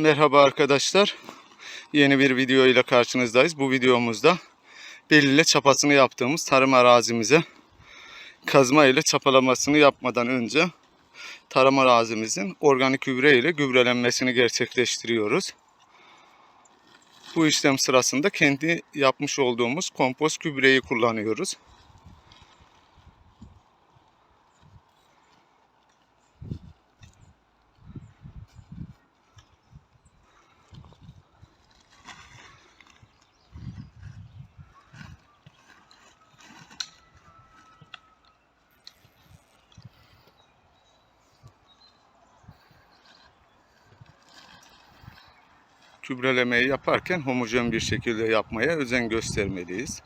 Merhaba arkadaşlar. Yeni bir video ile karşınızdayız. Bu videomuzda belirle çapasını yaptığımız tarım arazimize kazma ile çapalamasını yapmadan önce tarım arazimizin organik gübre ile gübrelenmesini gerçekleştiriyoruz. Bu işlem sırasında kendi yapmış olduğumuz kompost gübreyi kullanıyoruz. Gübrelemeyi yaparken homojen bir şekilde yapmaya özen göstermeliyiz.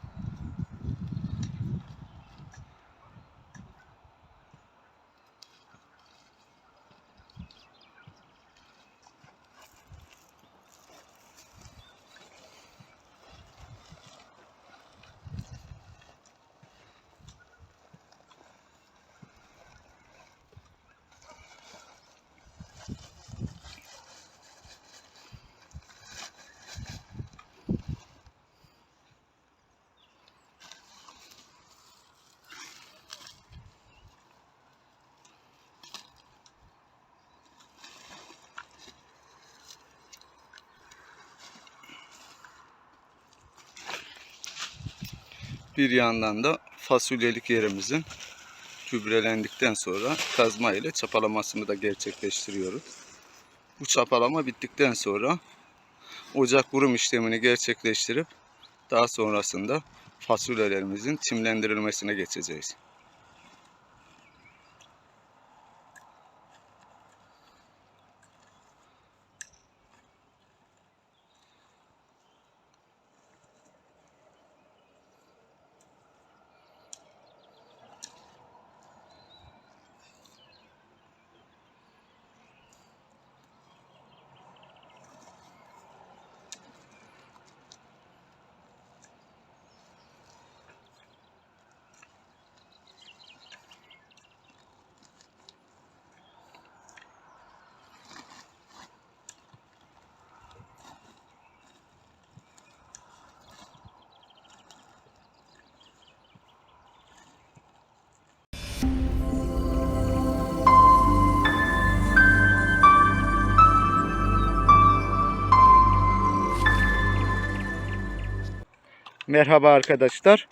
Bir yandan da fasulyelik yerimizin gübrelendikten sonra kazma ile çapalamasını da gerçekleştiriyoruz. Bu çapalama bittikten sonra ocak vurum işlemini gerçekleştirip daha sonrasında fasulyelerimizin çimlendirilmesine geçeceğiz. Merhaba arkadaşlar.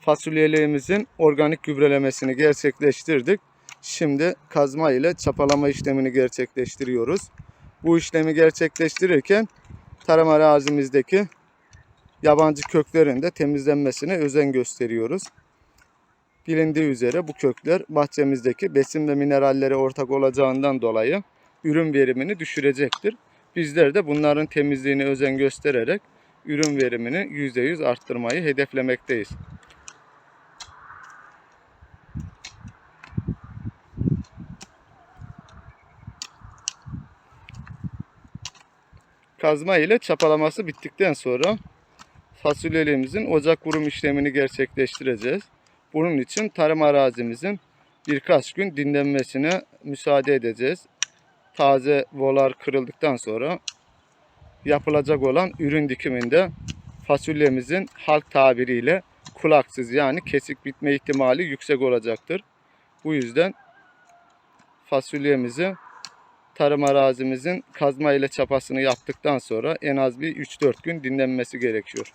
Fasulyelerimizin organik gübrelemesini gerçekleştirdik. Şimdi kazma ile çapalama işlemini gerçekleştiriyoruz. Bu işlemi gerçekleştirirken tarım arazimizdeki yabancı köklerin de temizlenmesine özen gösteriyoruz. Bilindiği üzere bu kökler bahçemizdeki besin ve minerallere ortak olacağından dolayı ürün verimini düşürecektir. Bizler de bunların temizliğine özen göstererek ürün verimini %100 arttırmayı hedeflemekteyiz. Kazma ile çapalaması bittikten sonra fasulyelerimizin ocak vurum işlemini gerçekleştireceğiz. Bunun için tarım arazimizin birkaç gün dinlenmesine müsaade edeceğiz. Taze volar kırıldıktan sonra yapılacak olan ürün dikiminde fasulyemizin halk tabiriyle kulaksız yani kesik bitme ihtimali yüksek olacaktır. Bu yüzden fasulyemizi tarım arazimizin kazma ile çapasını yaptıktan sonra en az bir 3-4 gün dinlenmesi gerekiyor.